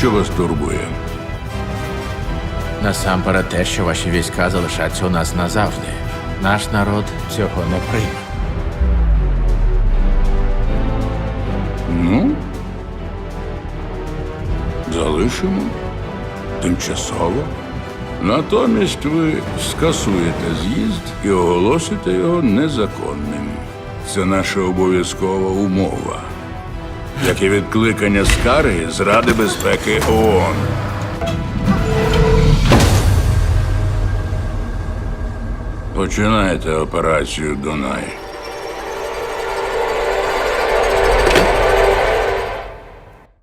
Що вас турбує? Насамперед те, що ваші війська залишаться у нас назавжди. Наш народ цього не прийме. Ну, залишимо тимчасово. Натомість ви скасуєте з'їзд і оголосите його незаконним. Це наша обов'язкова умова. Як і відкликання скарги з Ради безпеки ООН. Починайте операцію Дунай.